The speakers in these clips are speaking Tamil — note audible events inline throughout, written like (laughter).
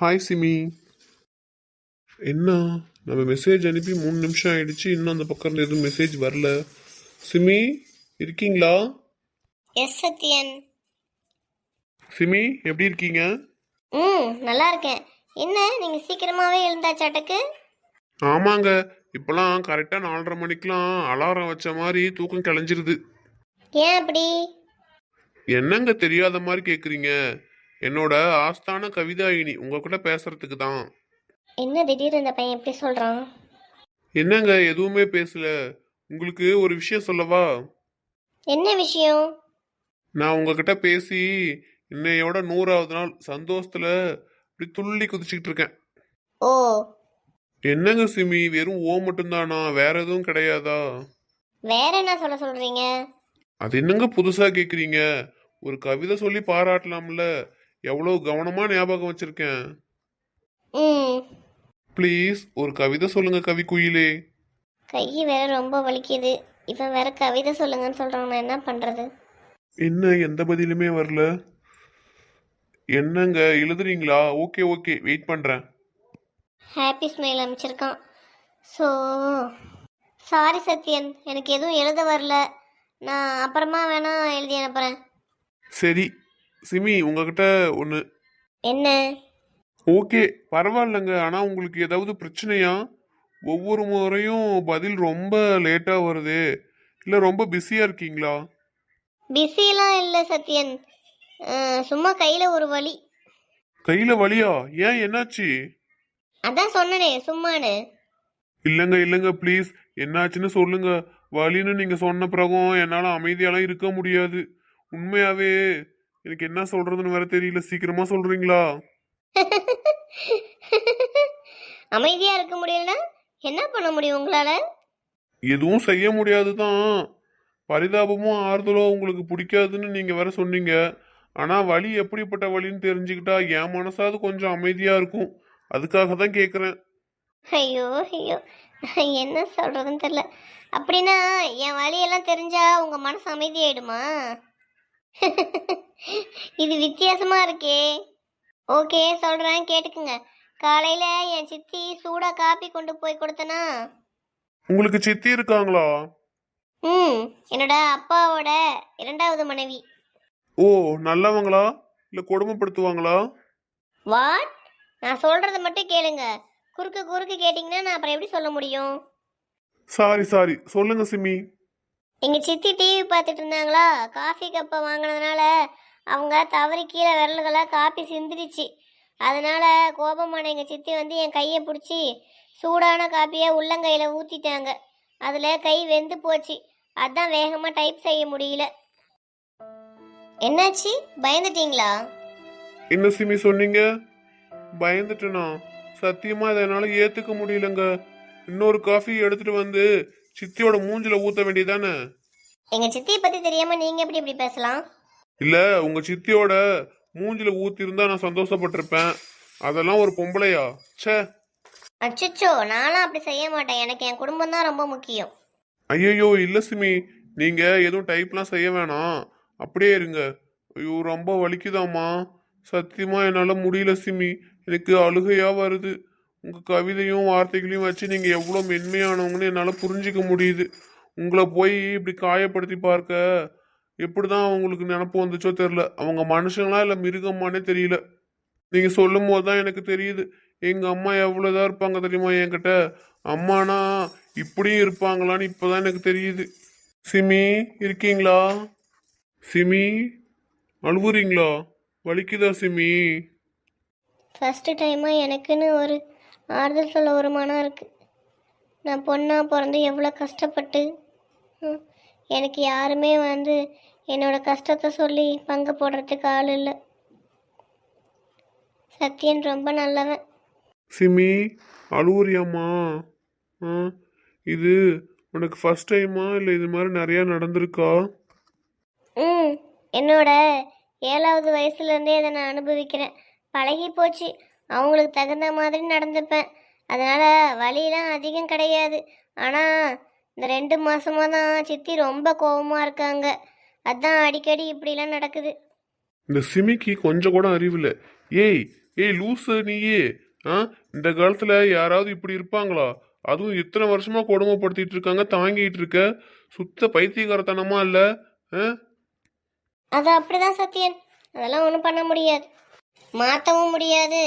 ஹாய் சிமி என்ன? நம்ம மெசேஜ் அனுப்பி மூணு நிமிஷம் ஆயிடுச்சு. இன்னும் அந்த பக்கத்தில் எதுவும் மெசேஜ் வரல. சிமி இருக்கீங்களா? எஸ் சத்யன். சிமி எப்படி இருக்கீங்க? ம் நல்லா இருக்கேன். என்ன நீங்கள் சீக்கிரமாகவே எழுந்தாச்சாட்டுக்கு ஆமாங்க. இப்போலாம் கரெக்டாக நாலரை மணிக்கெலாம் அலாரம் வச்ச மாதிரி தூக்கம் கிளஞ்சிருது. ஏன் அப்படி? என்னங்க தெரியாத மாதிரி கேட்குறீங்க என்னோட ஆஸ்தான கவிதாயினி உங்ககிட்ட பேசுறதுக்கு தான். என்ன திடீர்னு இந்த பையன் எப்படி சொல்கிறான் என்னங்க எதுவுமே பேசல. உங்களுக்கு ஒரு விஷயம் சொல்லவா? என்ன விஷயம்? நான் உங்ககிட்ட பேசி இன்னையோட நூறாவது நாள் சந்தோஷத்துல இப்படி துள்ளி குதிச்சுக்கிட்டு இருக்கேன். ஓ. என்னங்க சிமி வெறும் ஓ மட்டும்தானா? வேற எதுவும் கிடையாதா? வேற என்ன சொல்ல சொல்கிறீங்க அது என்னங்க புதுசா கேக்குறீங்க? ஒரு கவிதை சொல்லி பாராட்டலாம்ல. எவ்வளவு கவனமா ஞாபகம் வச்சிருக்கேன். ப்ளீஸ் ஒரு கவிதை சொல்லுங்க கவி குயிலே. கை வேற ரொம்ப வலிக்குது. இவன் வேற கவிதை சொல்லுங்கன்னு சொல்கிறான் நான் என்ன பண்ணுறது என்ன எந்த பதிலுமே வரல. என்னங்க எழுதுறீங்களா? ஓகே ஓகே வெயிட் பண்றேன். ஹாப்பி ஸ்மைல் அமைச்சிருக்கான் ஸோ சாரி சத்யன் எனக்கு எதுவும் எழுத வரல. நான் அப்புறமா வேணா எழுதி அனுப்புகிறேன் சரி சிமி உங்ககிட்ட ஒன்று என்ன? ஓகே பரவாயில்லைங்க. ஆனால் உங்களுக்கு ஏதாவது பிரச்சனையா? ஒவ்வொரு முறையும் பதில் ரொம்ப லேட்டாக வருது. இல்லை ரொம்ப பிஸியாக இருக்கீங்களா? பிஸிலாம் இல்லை சத்யன். அஹ், சும்மா கையில் ஒரு வலி. கையில் வலியா? ஏன் என்னாச்சு? அதான் சொன்னனே சும்மானு இல்லைங்க இல்லைங்க ப்ளீஸ். என்னாச்சுன்னு சொல்லுங்க. வலின்னு நீங்கள் சொன்ன பிறகும் என்னால் அமைதியாலாம் இருக்க முடியாது. உண்மையாவே எனக்கு என்ன சொல்றதுன்னு வேற தெரியல. சீக்கிரமா சொல்றீங்களா? (laughs) அமைதியாக இருக்க முடியலனா என்ன பண்ண முடியும் உங்களால்? எதுவும் செய்ய முடியாது தான். பரிதாபமும் ஆறுதலோ உங்களுக்கு பிடிக்காதுன்னு நீங்க வேற சொன்னீங்க. ஆனா வலி எப்படிப்பட்ட வலின்னு தெரிஞ்சுக்கிட்டா என் மனசாவது கொஞ்சம் அமைதியா இருக்கும். அதுக்காக தான் கேக்குறேன். ஐயோ ஐயோ. என்ன சொல்கிறதுன்னு தெரில அப்படின்னா என் வழியெல்லாம் தெரிஞ்சா உங்கள் மனசு அமைதியாயிடுமா? (laughs) இது வித்தியாசமாக இருக்கே. ஓகே சொல்கிறேன் கேட்டுக்குங்க. காலையில் என் சித்தி சூடாக காப்பி கொண்டு போய் கொடுத்தனா? உங்களுக்கு சித்தி இருக்காங்களா? ம் என்னோட அப்பாவோட இரண்டாவது மனைவி. ஓ நல்லவங்களா? இல்ல கொடுமைப்படுத்துவாங்களா? வாட்? நான் சொல்கிறத மட்டும் கேளுங்க. குறுக்கு குறுக்கு கேட்டிங்கன்னா நான் அப்புறம் எப்படி சொல்ல முடியும்? Sorry sorry. சொல்லுங்க சிமி எங்கள் சித்தி டிவி பார்த்துட்டு இருந்தாங்களா? காஃபி கப்பை வாங்கினதுனால அவங்க தவறி கீழே விரல்களை காப்பி சிந்திடுச்சு அதனால கோபமான எங்கள் சித்தி வந்து என் கையை பிடிச்சி சூடான காப்பியை உள்ளங்கையில் ஊற்றிட்டாங்க அதில் கை வெந்து போச்சு. அதான் வேகமாக டைப் செய்ய முடியல. என்னாச்சு? பயந்துட்டீங்களா? என்ன சிமி சொன்னீங்க? பயந்துட்டேனா? சத்தியமாக அதை என்னால் ஏற்றுக்க முடியலங்க. இன்னொரு காஃபி எடுத்துட்டு வந்து சித்தியோட மூஞ்சில ஊத்த வேண்டியதானே? எங்கள் சித்தியை பற்றி தெரியாமல் நீங்கள் எப்படி இப்படி பேசலாம்? இல்ல உங்க சித்தியோட மூஞ்சில ஊத்தி இருந்தா நான் சந்தோஷப்பட்டிருப்பேன். அதெல்லாம் ஒரு பொம்பளையா? ச்சே. அச்சச்சோ நானும் அப்படி செய்ய மாட்டேன். எனக்கு என் குடும்பம் தான் ரொம்ப முக்கியம். ஐயையோ இல்லை சிமி. நீங்க எதுவும் டைப்லாம் செய்ய வேணாம். அப்படியே இருங்க. ஐயோ ரொம்ப வலிக்குதாம்மா. சத்தியமா என்னால் முடியல சிமி. எனக்கு அழுகையா வருது. உங்கள் கவிதையும் வார்த்தைகளையும் வச்சு நீங்கள் எவ்வளோ மென்மையானவங்கன்னு என்னால் புரிஞ்சிக்க முடியுது. உங்களை போய் இப்படி காயப்படுத்தி பார்க்க எப்படி தான் அவங்களுக்கு நினப்பு வந்துச்சோ தெரில அவங்க மனுஷங்களா இல்லை மிருகமானே தெரியல. நீங்கள் சொல்லும் போது தான் எனக்கு தெரியுது. எங்கள் அம்மா எவ்வளோ இதாக இருப்பாங்க தெரியுமா என்கிட்ட? அம்மானா இப்படியும் இருப்பாங்களான்னு இப்போ தான் எனக்கு தெரியுது. சிமி இருக்கீங்களா? சிமி அழுவுறீங்களா? வலிக்குதா சிமி? ஃபஸ்ட்டு டைமாக எனக்குன்னு ஒரு ஆறுதல் சொல்ல ஒரு மனம் இருக்குது நான் பொண்ணாக பிறந்து எவ்வளோ கஷ்டப்பட்டு எனக்கு யாருமே வந்து என்னோட கஷ்டத்தை சொல்லி பங்கு போடுறதுக்கு ஆள் இல்லை. சத்யன் ரொம்ப நல்லவன். சிமி அழுவுறியாம்மா? ஆ இது உனக்கு ஃபர்ஸ்ட் டைமா இல்லை இது மாதிரி நிறையா நடந்திருக்கா? ம் என்னோட ஏழாவது வயசுலேருந்தே இதை நான் அனுபவிக்கிறேன். பழகி போச்சு. அவங்களுக்கு தகுந்த மாதிரி நடந்துப்பேன். அதனால் வலியெல்லாம் அதிகம் கிடையாது. ஆனால் இந்த ரெண்டு மாசமா தான் சித்தி ரொம்ப கோவமாக இருக்காங்க. அதான் அடிக்கடி இப்படிலாம் நடக்குது. இந்த சிமிக்கு கொஞ்சம் கூட அறிவில்லை ஏய் ஏய் லூசு நீயே. ஆ? இந்த காலத்துல யாராவது இப்படி இருப்பாங்களா? அதுவும் இத்தனை வருஷமா கொடுமைப்படுத்திட்டு இருக்காங்க தாங்கிட்டு இருக்க. சுத்த பைத்தியகாரத்தனமா இல்ல? ஆ? அது அப்படிதான் சத்யன். அதெல்லாம் ஒன்றும் பண்ண முடியாது. மாற்றவும் முடியாது.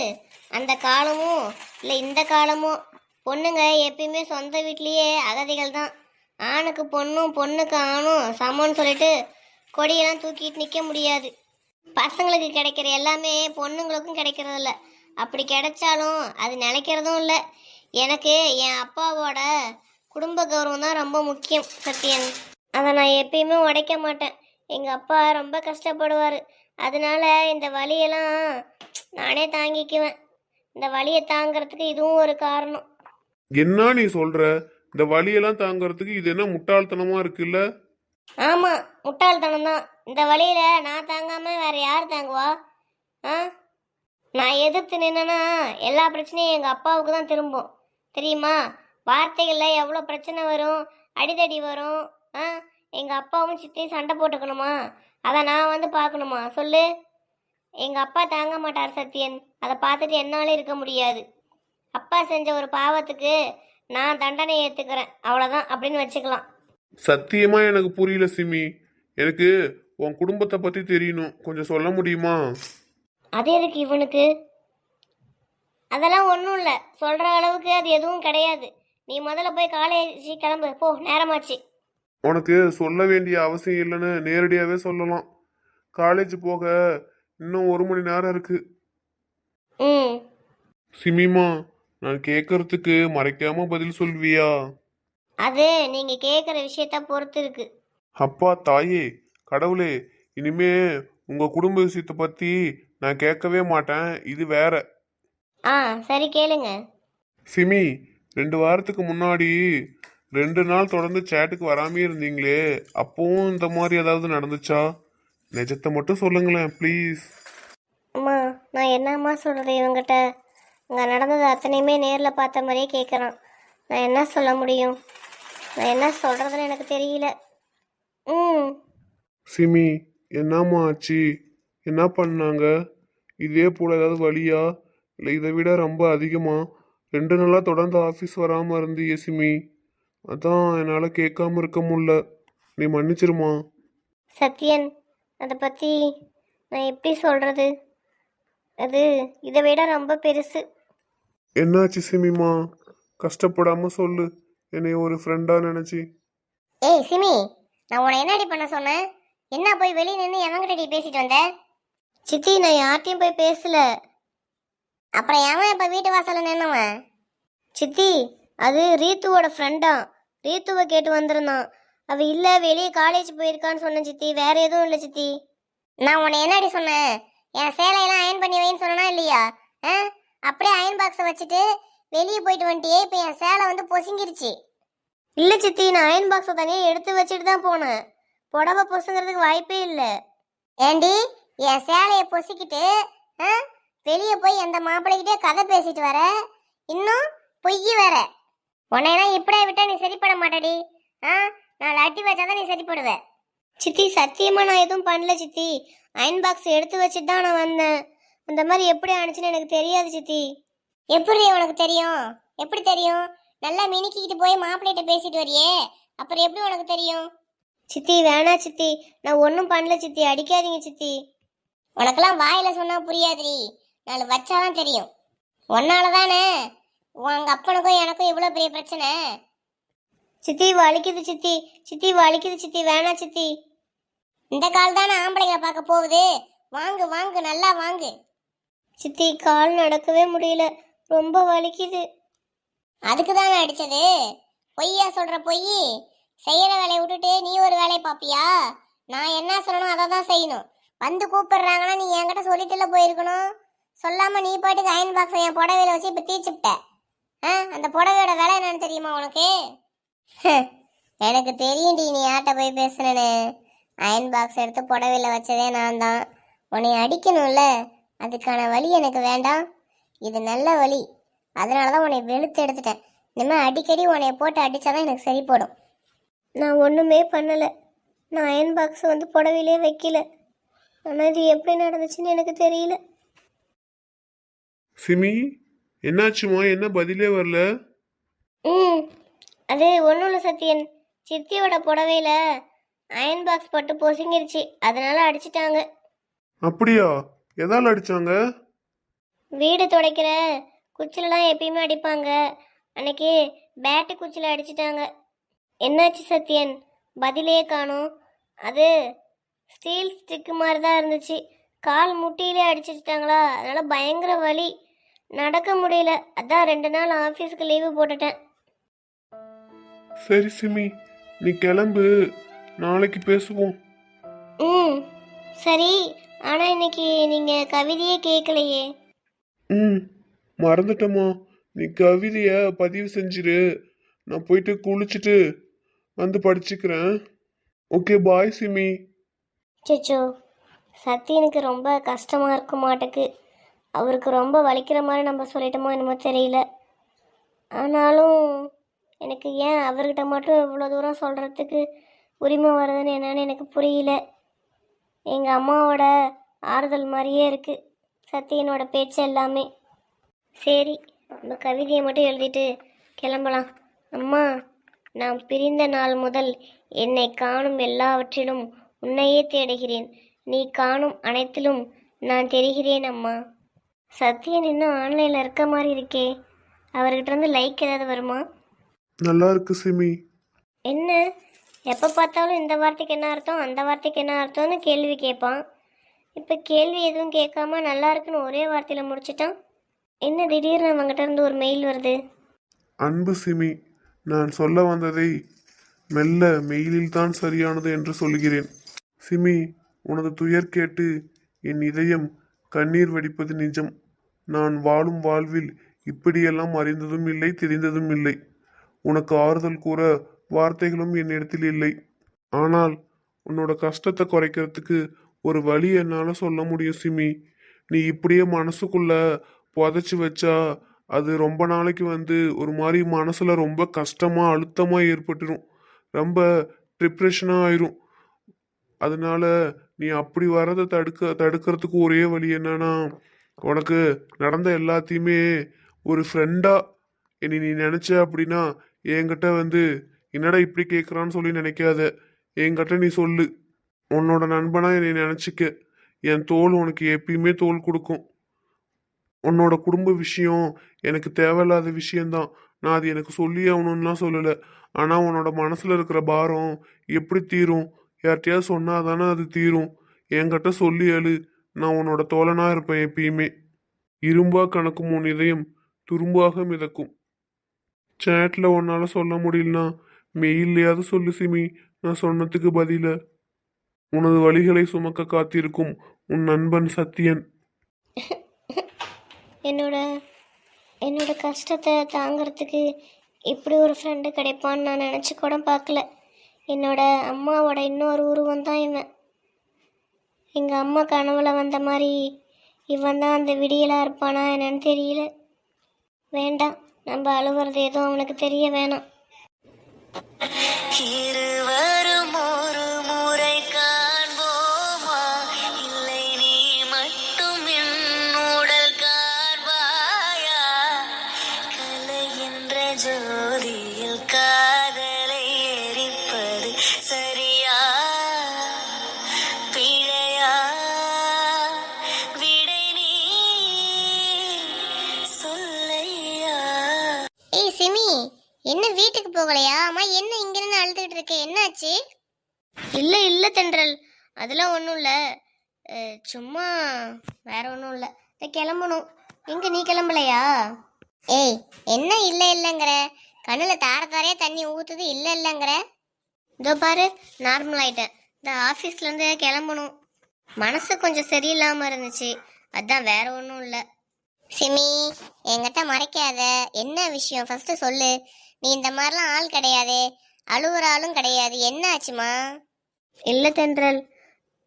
அந்த காலமும் இல்லை இந்த காலமும் பொண்ணுங்க எப்பயுமே சொந்த வீட்லேயே அகதிகள் தான் ஆணுக்கு பொண்ணும் பொண்ணுக்கு ஆணும் சமம்னு சொல்லிட்டு கொடியெல்லாம் தூக்கிட்டு நிற்க முடியாது. பசங்களுக்கு கிடைக்கிற எல்லாமே பொண்ணுங்களுக்கும் கிடைக்கிறதில்ல. அப்படி கிடைச்சாலும் அது நிலைக்கிறதும் இல்லை. எனக்கு என் அப்பாவோட குடும்ப கௌரவம் தான் ரொம்ப முக்கியம் சத்யன். அதை நான் எப்பயுமே உடைக்க மாட்டேன். எங்கள் அப்பா ரொம்ப கஷ்டப்படுவார். அதனால இந்த வலியெல்லாம் நானே தாங்கிக்குவேன். இந்த வலியை தாங்கிறதுக்கு இதுவும் ஒரு காரணம். என்ன நீ சொல்ற? இந்த வலியெல்லாம் தாங்கறதுக்கு இது என்ன முட்டாள்தனமா இருக்குல்ல? ஆமாம் முட்டாள்தனம் தான். இந்த வழியில நான் தாங்காம வேற யார் தாங்குவா? ஆ? நான் எதிர்த்து நின்னேன்னா எல்லா பிரச்சனையும் எங்கள் அப்பாவுக்கு தான் திரும்பும். தெரியுமா? வார்த்தைகளில் எவ்வளோ பிரச்சனை வரும் அடிதடி வரும் ஆ? எங்கள் அப்பாவும் சித்தியும் சண்டை போட்டுக்கணுமா? அதை நான் வந்து பார்க்கணுமா? சொல்லு. எங்கள் அப்பா தாங்க மாட்டார் சத்யன். அதை பார்த்துட்டு என்னால் இருக்க முடியாது. அப்பா செஞ்ச ஒரு பாவத்துக்கு நான் தண்டனை ஏற்றுக்கிறேன் அவ்வளோதான் அப்படின்னு வச்சுக்கலாம். சத்தியமா எனக்கு புரியல சிமி. எனக்கு உன் குடும்பத்தை பத்தி தெரியணும். கொஞ்சம் சொல்ல முடியுமா? அது எதுக்கு இவனுக்கு? அதெல்லாம் ஒன்றும் இல்லை. சொல்கிற அளவுக்கு அது எதுவும் கிடையாது. நீ முதல்ல போய் காலேஜ் கிளம்பு. போ நேரமாச்சு. உனக்கு சொல்ல வேண்டிய அவசியம் இல்லைன்னு நேரடியாகவே சொல்லலாம். காலேஜ் போக இன்னும் ஒரு மணி நேரம் இருக்கு. ம். சிமிமா நான் கேட்கறதுக்கு மறைக்காம பதில் சொல்வியா? அது நீங்கள் கேட்குற விஷயத்த பொறுத்து இருக்கு. அப்பா தாயே கடவுளே இனிமே உங்க குடும்ப விஷயத்தை பத்தி நான் கேட்கவே மாட்டேன். இது வேற. ஆ சரி கேளுங்க. சிமி ரெண்டு வாரத்துக்கு முன்னாடி ரெண்டு நாள் தொடர்ந்து சேட்டுக்கு வராமே இருந்தீங்களே. அப்பவும் இந்த மாதிரி ஏதாவது நடந்துச்சா? நிஜத்தை மட்டும் சொல்லுங்களேன் ப்ளீஸ் அம்மா நான் என்னம்மா சொல்கிறது இவங்கிட்ட அங்கே நடந்தது அத்தனையுமே நேரில் பார்த்த மாதிரியே கேட்குறான் நான் என்ன சொல்ல முடியும்? நான் என்ன சொல்கிறதுன்னு எனக்கு தெரியல. ம். சிமி என்னம்மா ஆச்சு? என்ன பண்ணாங்க? இதே போல ஏதாவது வழியா? இல்லை இதை விட ரொம்ப அதிகமா? ரெண்டு நாளாக தொடர்ந்து ஆஃபீஸ் வராமல் இருந்தியே சிமி. அதான் என்னால் கேட்காம இருக்க முடியல. நீ மன்னிச்சிருமா? சத்யன் அதை பற்றி நான் எப்படி சொல்கிறது அது இதை விட ரொம்ப பெருசு. என்னாச்சு சிமிமா? கஷ்டப்படாம சொல்லு. என்னை ஒரு ஃப்ரெண்டா நினைச்சி. ஏய் சிமி நான் உன்னை என்னடி பண்ண சொன்னேன்? என்ன போய் வெளியே நின்று எவங்கிட்ட பேசிட்டு வந்த? சித்தி நான் யார்ட்டையும் போய் பேசல. அப்புறம் எவன் இப்போ வீட்டு வாசல்ல நின்னவன்? சித்தி அது ரீத்துவோட ஃப்ரெண்டா ரீத்துவை கேட்டு வந்திருந்தான். அவ இல்ல வெளியே காலேஜ் போயிருக்கான்னு சொன்னேன் சித்தி. வேற எதுவும் இல்லை சித்தி. நான் உன்னை என்னடி சொன்னேன்? என் சேலையெல்லாம் அயன் பண்ணி வைன்னு சொன்னா இல்லையா? ஆ? அப்படியே அயன் பாக்ஸை வச்சுட்டு வெளியே போயிட்டு வந்துட்டியே இப்போ என் சேலை வந்து பொசுங்கிருச்சு. இல்லை சித்தி நான் அயன் பாக்ஸை தனியாக எடுத்து வச்சுட்டு தான் போனேன். புடவை பொசுங்கிறதுக்கு வாய்ப்பே இல்லை. ஏண்டி என் சேலையை பொசுக்கிட்டு ஆ? வெளியே போய் அந்த மாப்பிள்ளைகிட்டே கதை பேசிட்டு வர? இன்னும் பொய் வேற. உன்னையெல்லாம் இப்படியே விட்டா நீ சரிப்பட மாட்டடி. ஆ? நான் அட்டி வச்சாதான் நீ சரிப்படுவ. சித்தி சத்தியமா நான் எதுவும் பண்ணல சித்தி. அயன் பாக்ஸ் எடுத்து வச்சுட்டு தான் நான் வந்தேன். அந்த மாதிரி எப்படி ஆனிச்சுன்னு எனக்கு தெரியாது சித்தி. எப்படி உனக்கு தெரியும்? எப்படி தெரியும்? நல்லா மினிக்கிட்டு போய் மாப்பிள்ளைகிட்ட பேசிட்டு வரியே. அப்புறம் எப்படி உனக்கு தெரியும்? சித்தி வேணா சித்தி. நான் ஒன்றும் பண்ணல சித்தி. அடிக்காதீங்க சித்தி. உனக்கெல்லாம் வாயில் சொன்னால் புரியாதுடி. நாலு வச்சாதான் தெரியும். உன்னால தானே உங்கள் அப்பனுக்கும் எனக்கும் இவ்வளோ பெரிய பிரச்சனை. சித்தி வலிக்குது சித்தி. சித்தி வலிக்குது சித்தி. வேணா சித்தி. இந்த கால் தானே ஆம்பளைங்களை பார்க்க போகுது. வாங்கு வாங்கு நல்லா வாங்கு. சித்தி கால் நடக்கவே முடியல. ரொம்ப வலிக்குது. அதுக்கு தானே அடிச்சது? பொய்யா சொல்ற பொய். செய்யற வேலையை விட்டுட்டு நீ ஒரு வேலையை பாப்பியா நான் என்ன சொல்லணும் அதை தான் செய்யணும். வந்து கூப்பிடுறாங்கன்னா நீ என்கிட்ட சொல்லிட்டுல போயிருக்கணும். சொல்லாம நீ பாட்டுக்கு அயன் பாக்ஸ் என் புடவையில வச்சு இப்போ தீச்சுப்பிட்ட. ஆ அந்த புடவையோட விலை என்னன்னு தெரியுமா உனக்கு? எனக்கு தெரியும்டி நீ யார்கிட்ட போய் பேசுனேன்னு. அயன் பாக்ஸ் எடுத்து புடவையில வச்சதே நான் தான். உன்னை அடிக்கணும்ல அதுக்கான வழி எனக்கு வேண்டாம். இது நல்ல வழி அதனால தான் உன்னை வெளுத்து எடுத்துட்டேன். இனிமேல் அடிக்கடி உன்னை போட்டு அடிச்சாதான் எனக்கு சரி போடும். நான் ஒன்றுமே பண்ணலை. நான் அயன் பாக்ஸ் வந்து புடவையிலே வைக்கல. ஆனால் இது எப்படி நடந்துச்சுன்னு எனக்கு தெரியல. சிமி என்னாச்சுமா என்ன பதிலே வரல? ம். அது ஒன்றும் இல்லை சத்யன். சித்தியோட புடவையில அயன் பாக்ஸ் போட்டு பொசுங்கிருச்சு. அதனால அடிச்சிட்டாங்க. அப்படியா? எதால அடிச்சாங்க? வீடு துடைக்கிற குச்சிலலாம் எப்பயுமே அடிப்பாங்க. அன்னைக்கு பேட்டு குச்சியில் அடிச்சிட்டாங்க. என்னாச்சு சத்யன்? பதிலே காணும். அது ஸ்டீல் ஸ்டிக்கு மாதிரி தான் இருந்துச்சு. கால் முட்டியிலே அடிச்சிட்டாங்களா? அதனால பயங்கர வலி. நடக்க முடியல. அதான் ரெண்டு நாள் ஆஃபீஸுக்கு லீவு போட்டுட்டேன். சரி சிமி. நீ கிளம்பு. நாளைக்கு பேசுவோம். ம். சரி. ஆனால் இன்னைக்கு நீங்கள் கவிதையே கேட்கலையே ம். மறந்துட்டேம்மா. நீ கவிதைய பதிவு செஞ்சிரு. நான் போயிட்டு குளிச்சுட்டு வந்து படிச்சுக்கிறேன். Okay bye Simi. சச்சோ சத்தியனுக்கு ரொம்ப கஷ்டமாக இருக்க மாட்டுக்கு. அவருக்கு ரொம்ப வலிக்கிற மாதிரி நம்ம சொல்லிட்டோமோ என்னமோ தெரியல. ஆனாலும் எனக்கு ஏன் அவர்கிட்ட மட்டும் இவ்வளோ தூரம் சொல்கிறதுக்கு உரிமை வருதுன்னு என்னன்னு எனக்கு புரியல. எங்கள் அம்மாவோட ஆறுதல் மாதிரியே இருக்குது சத்தியனோட பேச்சு எல்லாமே. சரி நம்ம கவிதையை மட்டும் எழுதிட்டு கிளம்பலாம். அம்மா நான் பிரிந்த நாள் முதல் என்னை காணும் எல்லாவற்றிலும் உன்னையே தேடுகிறேன். நீ காணும் அனைத்திலும் நான் தெரிகிறேன் அம்மா. சத்யன் இன்னும் ஆன்லைனில் இருக்க மாதிரி இருக்கே. அவர்கிட்ட இருந்து லைக் ஏதாவது வருமா? நல்லா இருக்கு சிமி. என்ன? எப்போ பார்த்தாலும் இந்த வார்த்தைக்கு என்ன அர்த்தம் அந்த வார்த்தைக்கு என்ன அர்த்தம்னு கேள்வி கேட்பான். இப்போ கேள்வி எதுவும் கேட்காம நல்லா இருக்குன்னு ஒரே வார்த்தையில் முடிச்சிட்டான். என்ன திடீர்னு அவங்ககிட்ட இருந்து ஒரு மெயில் வருது? அன்பு சிமி. நான் சொல்ல வந்ததை மெல்ல மெயிலில் தான் சரியானது என்று சொல்கிறேன். சிமி உனது துயர் கேட்டு என் இதயம் கண்ணீர் வடிப்பது நிஜம். நான் வாழும் வாழ்வில் இப்படியெல்லாம் அறிந்ததும் இல்லை தெரிந்ததும் இல்லை. உனக்கு ஆறுதல் கூற வார்த்தைகளும் என்னிடத்தில் இல்லை. ஆனால் உன்னோட கஷ்டத்தை குறைக்கிறதுக்கு ஒரு வழி என்னால் சொல்ல முடியும் சிமி. நீ இப்படியே மனசுக்குள்ள புதைச்சி வச்சா அது ரொம்ப நாளைக்கு வந்து ஒரு மாதிரி மனசில் ரொம்ப கஷ்டமாக அழுத்தமாக ஏற்பட்டுரும். ரொம்ப டிப்ரெஷனாக ஆயிரும். அதனால நீ அப்படி வர்றதை தடுக்க தடுக்கிறதுக்கு ஒரே வழி என்னன்னா உனக்கு நடந்த எல்லாத்தையுமே ஒரு ஃப்ரெண்டாக என்னை நீ நினச்ச அப்படின்னா என்கிட்ட வந்து என்னடா இப்படி கேட்குறான்னு சொல்லி நினைக்காத. என்கிட்ட நீ சொல்லு. உன்னோட நண்பனா என்னை நினச்சிக்க. என் தோல் உனக்கு எப்பயுமே தோல் கொடுக்கும். உன்னோட குடும்ப விஷயம் எனக்கு தேவையில்லாத விஷயம்தான். நான் அது எனக்கு சொல்லி ஆகணும்லாம் சொல்லலை. ஆனால் உன்னோட மனசில் இருக்கிற பாரம் எப்படி தீரும்? யார்கிட்டயாவது சொன்னால் தானே அது தீரும். என்கிட்ட சொல்லி அழு. நான் உன்னோட தோழனாக இருப்பேன் எப்பயுமே. இரும்பா கணக்கும் உன் இதயம் துரும்பாக மிதக்கும். சேட்டில் உன்னால் சொல்ல முடியலனா மெயில்லையாவது சொல்லு சிமி. நான் சொன்னதுக்கு பதில. உனது வழிகளை சுமக்க காத்திருக்கும் உன் நண்பன் சத்தியன் என்னோட என்னோட கஷ்டத்தை தாங்கிறதுக்கு இப்படி ஒரு ஃப்ரெண்டு கிடைப்பான்னு நான் நினச்சி கூட பார்க்கல. என்னோட அம்மாவோட இன்னொரு உருவம் தான் இவன். எங்கள் அம்மா கனவுல வந்த மாதிரி இவன் தான் அந்த விடியலாக இருப்பானா என்னன்னு தெரியல. வேண்டாம். நம்ம அழுகிறது எதுவும் அவனுக்கு தெரிய வேணாம். இருவரும் ஒரு போகலையா? அம்மா என்ன இங்க இருந்து அழுதுகிட்டு இருக்க? என்னாச்சு? இல்ல இல்ல தென்றல். அதெல்லாம் ஒன்றும் இல்லை. சும்மா வேற ஒன்றும் இல்லை. கிளம்பணும். எங்க நீ கிளம்பலையா? ஏய் என்ன இல்லை இல்லைங்கிற? கண்ணில் தார தாரையா தண்ணி ஊத்துது இல்லை இல்லைங்கிற? இதோ பாரு நார்மல் ஆயிட்டேன். இந்த ஆஃபீஸ்லேருந்து கிளம்பணும். மனசு கொஞ்சம் சரியில்லாமல் இருந்துச்சு. அதான் வேற ஒன்றும் இல்லை. சிமி என்கிட்ட மறைக்காத. என்ன விஷயம்? ஃபர்ஸ்ட் சொல்லு. நீ இந்த மாதிரிலாம் ஆள் கிடையாது. அழுவுற ஆளும் கிடையாது. என்ன ஆச்சுமா? இல்லை தென்றல்.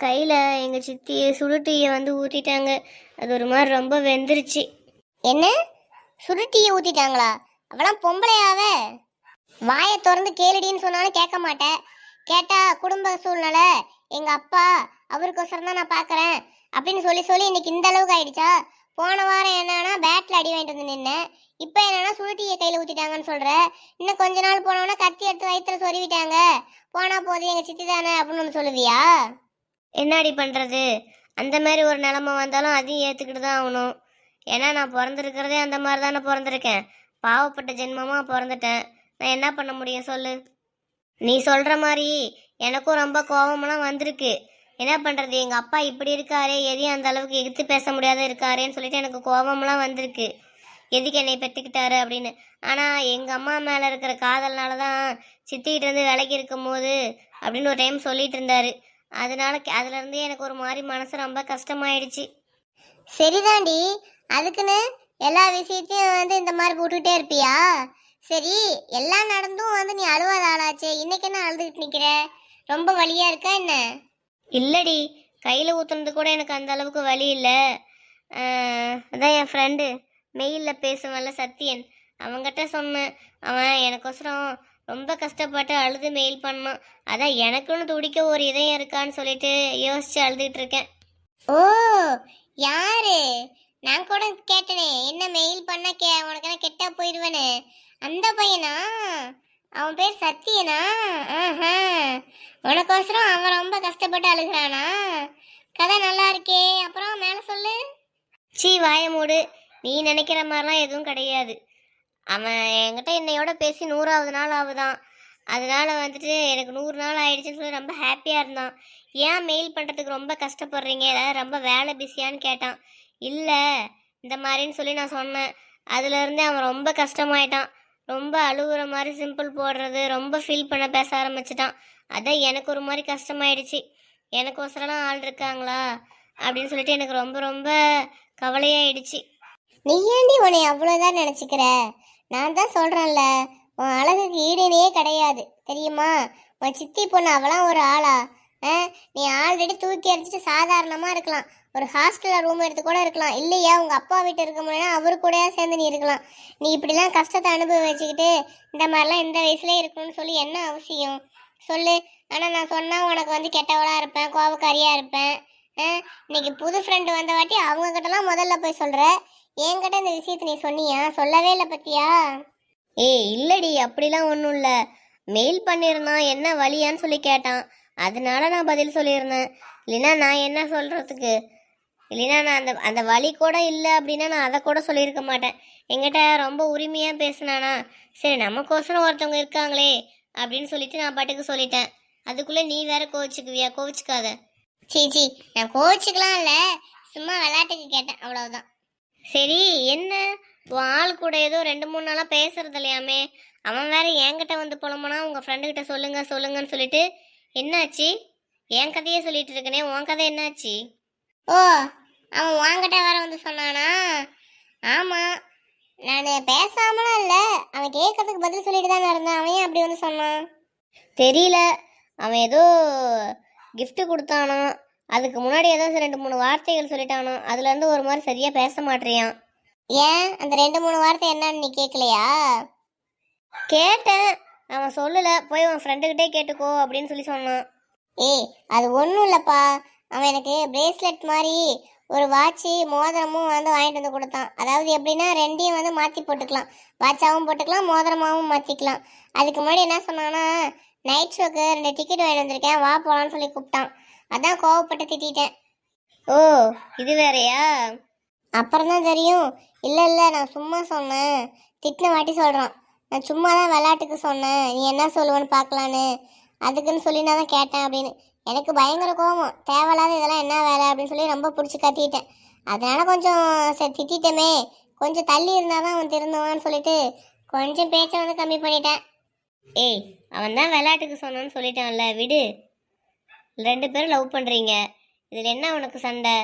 கையில் எங்கள் சித்தி சுடுட்டியை வந்து ஊற்றிட்டாங்க அது ஒரு மாதிரி ரொம்ப வெந்துருச்சு. என்ன? சுடுட்டியை ஊற்றிட்டாங்களா அவளாம் பொம்பளையாவ. வாயை திறந்து கேளுடின்னு சொன்னாலும் கேட்க மாட்டேன் கேட்டா குடும்ப சூழ்நிலை. எங்கள் அப்பா அவருக்கோசரம் தான் நான் பார்க்குறேன் அப்படின்னு சொல்லி சொல்லி இன்னைக்கு இந்த அளவுக்கு ஆயிடுச்சா? போன வாரம் என்னன்னா பேட்டில் அடி வாங்கிட்டு வந்து நின்னேன். இப்போ என்னன்னா சுருட்டியை கையில் ஊற்றிட்டாங்கன்னு சொல்கிற இன்னும் கொஞ்ச நாள் போனோன்னா கத்தி எடுத்து வயிற்றுல சொருவிட்டாங்க. போனால் போதும் எங்கள் சித்தி தானே அப்படின்னு ஒன்று சொல்லுவியா? என்னடி பண்ணுறது அந்த மாதிரி ஒரு நிலமை வந்தாலும் அதையும் ஏற்றுக்கிட்டு தான் ஆகணும். ஏன்னா நான் பிறந்திருக்கிறதே அந்த மாதிரி தானே பிறந்திருக்கேன். பாவப்பட்ட ஜென்மமாக பிறந்துட்டேன். நான் என்ன பண்ண முடியும் சொல்லு? நீ சொல்கிற மாதிரி எனக்கும் ரொம்ப கோபமெல்லாம் வந்திருக்கு. என்ன பண்றது? எங்க அப்பா இப்படி இருக்காரே எதையும் அந்த அளவுக்கு எதிர்த்து பேச முடியாத இருக்காரேன்னு சொல்லிட்டு எனக்கு கோபம்லாம் வந்திருக்கு. எதுக்கு என்னை பெற்றுக்கிட்டாரு அப்படின்னு. ஆனால் எங்கள் அம்மா மேலே இருக்கிற காதல்னால தான் சித்திக்கிட்டு இருந்து விலகி இருக்கும்போது அப்படின்னு ஒரு டைம் சொல்லிட்டு இருந்தாரு. அதனால அதுலேருந்து எனக்கு ஒரு மாதிரி மனசு ரொம்ப கஷ்டமாயிடுச்சு. சரிதாண்டி. அதுக்குன்னு எல்லா விஷயத்தையும் வந்து இந்த மாதிரி போட்டுக்கிட்டே இருப்பியா? சரி எல்லாம் நடந்தும் வந்து நீ அழுவாத ஆளாச்சே. இன்னைக்கு என்ன அழுதுகிட்டு நிற்கிற ரொம்ப வழியாக இருக்கா என்ன? இல்லடி கையில் ஊற்றுனது கூட எனக்கு அந்த அளவுக்கு வழி இல்லை. அதான் என் ஃப்ரெண்டு மெயிலில் பேசுவேன்ல சத்யன். அவங்ககிட்ட சொன்னேன். அவன் எனக்கோசரம் ரொம்ப கஷ்டப்பட்டு அழுது மெயில் பண்ணான். அதான் எனக்குன்னு துடிக்க ஒரு இதயம் இருக்கான்னு சொல்லிட்டு யோசிச்சு அழுதுகிட்டு இருக்கேன். ஓ யாரு? நான் கூட கேட்டனே. என்ன மெயில் பண்ண கே உனக்கு என்ன கெட்டா போயிடுவேன்னு அந்த பையனா? அவன் பேர் சத்தியனா ஆஹா. உனக்கோசரம் அவன் ரொம்ப கஷ்டப்பட்டு அழுகிறானா? கதை நல்லா இருக்கே. அப்புறம் மேலே சொல்லு. சீ வாய மூடு. நீ நினைக்கிற மாதிரிலாம் எதுவும் கிடையாது. அவன் என்கிட்ட என்னையோட பேசி நூறாவது நாள் ஆகுதான். அதனால வந்துட்டு எனக்கு நூறு நாள் ஆயிடுச்சுன்னு சொல்லி ரொம்ப ஹாப்பியாக இருந்தான். ஏன் மெயில் பண்ணுறதுக்கு ரொம்ப கஷ்டப்படுறீங்க? ஏதாவது ரொம்ப வேலை பிஸியான்னு கேட்டான். இல்லை இந்த மாதிரின்னு சொல்லி நான் சொன்னேன். அதுலேருந்தே அவன் ரொம்ப கஷ்டமாயிட்டான். ரொம்ப அழுகுற மாதிரி சிம்பிள் போடுறது ரொம்ப ஃபீல் பண்ண பேச ஆரம்பிச்சிட்டான். அதான் எனக்கு ஒரு மாதிரி கஷ்டமாயிடுச்சு. எனக்கு ஒசரலாம் ஆள் இருக்காங்களா? அப்படின்னு சொல்லிட்டு எனக்கு ரொம்ப ரொம்ப கவலையாயிடுச்சு. நீ ஏண்டி உன்னை அவ்வளோதான் நினச்சிக்கிற? நான் தான் சொல்கிறேன்ல உன் அழகுக்கு ஈடுனே கிடையாது. தெரியுமா? உன் சித்தி பொண்ணு அவளாம் ஒரு ஆளா? ஆ? நீ ஆல்ரெடி தூக்கி அடிச்சிட்டு சாதாரணமாக இருக்கலாம். ஒரு ஹாஸ்டலில் ரூம் எடுத்து கூட இருக்கலாம். இல்லையா உங்கள் அப்பா வீட்டு இருக்க முடியும்னா அவரு கூட சேர்ந்து நீ இருக்கலாம். நீ இப்படிலாம் கஷ்டத்தை அனுபவிச்சுக்கிட்டு இந்த மாதிரிலாம் இந்த வயசுலேயே இருக்கணும்னு சொல்லி என்ன அவசியம்? சொல்லு. ஆனால் நான் சொன்னால் உனக்கு வந்து கெட்டவளாக இருப்பேன் கோபக்காரியாக இருப்பேன். ஆ, இன்னைக்கு புது ஃப்ரெண்டு வந்த வாட்டி அவங்கக்கிட்டலாம் முதல்ல போய் சொல்கிற என்கிட்ட இந்த விஷயத்தை நீ சொன்னியா? சொல்லவே இல்லை பத்தியா? ஏய் இல்லடி அப்படிலாம் ஒன்றும் இல்லை. மெயில் பண்ணியிருந்தான் என்ன வழியான்னு சொல்லி கேட்டான். அதனால நான் பதில் சொல்லியிருந்தேன். இல்லைன்னா நான் என்ன சொல்கிறதுக்கு இல்லைன்னா நான் அந்த அந்த வழி கூட இல்லை அப்படின்னா நான் அதை கூட சொல்லியிருக்க மாட்டேன். என்கிட்ட ரொம்ப உரிமையாக பேசினானா சரி நமக்கோசரம் ஒருத்தவங்க இருக்காங்களே அப்படின்னு சொல்லிட்டு நான் பாட்டுக்கு சொல்லிட்டேன். அதுக்குள்ளே நீ வேற கோவிச்சுக்குவியா? கோவிச்சுக்காத. சீ சீ நான் கோவிச்சுக்கலாம் இல்லை சும்மா விளையாட்டுக்கு கேட்டேன் அவ்வளவுதான். சரி என்ன? உன் ஆள் கூட ஏதோ ரெண்டு மூணு நாளாக பேசுறது இல்லையாமே? அவன் வேற என்கிட்ட வந்து புலம்புனா உங்கள் ஃப்ரெண்டுக்கிட்ட சொல்லுங்க சொல்லுங்கன்னு சொல்லிட்டு என்னாச்சு? என் கதையே சொல்லிட்டு இருக்கனே உன் கதை என்னாச்சு? ஓ அவன் வாங்கிட்ட வர வந்து சொன்னானா? ஆமாம் நான் பேசாமலாம் இல்லை. அவன் கேட்கறதுக்கு பதில் சொல்லிட்டு தானே இருந்தேன். அவன் அப்படி வந்து சொன்னான்? தெரியல. அவன் ஏதோ கிஃப்ட்டு கொடுத்தானோ. அதுக்கு முன்னாடி ஏதோ ரெண்டு மூணு வார்த்தைகள் சொல்லிட்டானோ. அதுலேருந்து ஒரு மாதிரி சரியாக பேச மாட்டேறியான் ஏன்? அந்த ரெண்டு மூணு வார்த்தை என்னன்னு நீ கேட்கலையா கேட்டேன். அவன் சொல்லலை. போய் உன் ஃப்ரெண்டுக்கிட்டே கேட்டுக்கோ அப்படின்னு சொல்லி சொன்னான். ஏய் அது ஒன்றும் இல்லைப்பா. அவன் எனக்கு பிரேஸ்லெட் மாதிரி ஒரு வாட்சு மோதிரமும் வந்து வாங்கிட்டு வந்து கொடுத்தான். அதாவது எப்படின்னா ரெண்டையும் வந்து மாற்றி போட்டுக்கலாம். வாட்சாவும் போட்டுக்கலாம் மோதிரமாவும் மாற்றிக்கலாம் அதுக்கு முன்னாடி என்ன சொன்னான்னா நைட் ஷோக்கு ரெண்டு டிக்கெட் வாங்கிட்டு வந்திருக்கேன் வா போகலான்னு சொல்லி கூப்பிட்டான். அதான் கோவப்பட்டு திட்டிட்டேன். ஓ இது வேறயா? அப்புறம் தான் தெரியும். இல்லை இல்லை நான் சும்மா சொன்னேன். திட்டின வாட்டி சொல்கிறான் நான் சும்மா தான் விளையாட்டுக்கு சொன்னேன். நீ என்ன சொல்லுவேன்னு பார்க்கலான்னு. அதுக்குன்னு சொல்லி நான் தான் கேட்டேன் அப்படின்னு. எனக்கு பயங்கர கோவம். தேவையில்லாத இதெல்லாம் என்ன வேலை அப்படின்னு சொல்லி ரொம்ப பிடிச்சி கத்திட்டேன். அதனால கொஞ்சம் சரி திட்டிட்டமே. கொஞ்சம் தள்ளி இருந்தால் தான் அவன் திருந்துவான்னு சொல்லிட்டு கொஞ்சம் பேச்சை வந்து கம்மி பண்ணிட்டேன். ஏய் அவன் தான் விளையாட்டுக்கு சொன்னான்னு சொல்லிட்டான்ல விடு. ரெண்டு பேரும் லவ் பண்ணுறீங்க இதில் என்ன உனக்கு சண்டை?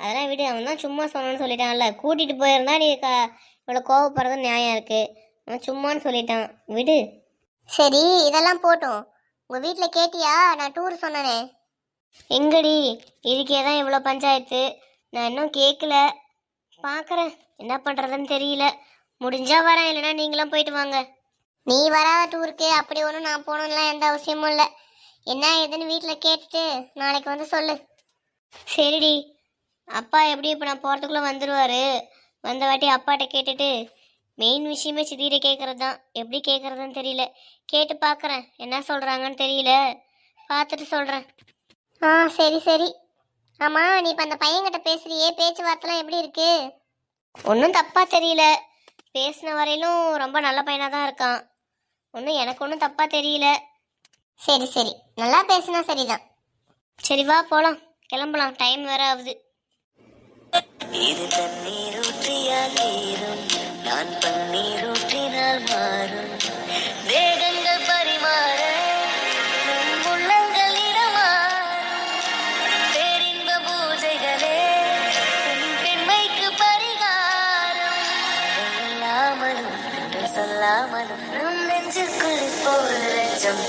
அதெல்லாம் விடு அவன் தான் சும்மா சொன்னான்னு சொல்லிட்டான்ல. கூட்டிகிட்டு போயிருந்தா நீ க இவ்வளோ கோவப்படுறது நியாயம் இருக்குது அவன் சும்மான்னு சொல்லிட்டான். விடு. சரி இதெல்லாம் போட்டோம். உங்கள் வீட்டில் கேட்டியா? நான் டூர் சொன்னனே. எங்கடி? இதுக்கே தான் இவ்வளோ பஞ்சாயத்து. நான் இன்னும் கேட்கல பார்க்குறேன் என்ன பண்ணுறதுன்னு தெரியல. முடிஞ்சா வரேன். இல்லைன்னா நீங்களும் போயிட்டு வாங்க. நீ வராத டூருக்கு அப்படி ஒன்றும் நான் போகணும்லாம் எந்த அவசியமும் இல்லை. என்ன ஏதுன்னு வீட்டில் கேட்டுட்டு நாளைக்கு வந்து சொல்லு. சரிடி. அப்பா எப்படி இப்போ நான் போகிறதுக்குள்ளே வந்துடுவார் வந்த வாட்டி அப்பாட்ட கேட்டுட்டு மெயின் விஷயமே சிதீரை கேட்குறது தான் எப்படி கேட்குறதுன்னு தெரியல. கேட்டு பார்க்குறேன் என்ன சொல்கிறாங்கன்னு தெரியல. பார்த்துட்டு சொல்கிறேன் ஆ சரி சரி. ஆமாம் நீ இப்போ அந்த பையன்கிட்ட பேசுகிறியே பேச்சுவார்த்தைலாம் எப்படி இருக்கு? ஒன்றும் தப்பாக தெரியல. பேசின வரையிலும் ரொம்ப நல்ல பையனாக தான் இருக்கான். ஒன்றும் எனக்கு ஒன்றும் தப்பாக தெரியல. சரி சரி. நல்லா பேசினா சரிதான். சரி வா போகலாம் கிளம்பலாம். டைம் வேற ஆகுது. நீரு தண்ணீர் ஊற்றியா நீரும் நான் பன்னீர் ஊற்றினால் மாறும். வேகங்கள் பரிமாற நம் உள்ளங்கள் இடமாறும். பேரின்ப பூஜைகளே பெண்மைக்கு பரிகாரம். இல்லாமலும் சொல்லாமலும் நம் நெஞ்சுக்குள் போல் லட்சம்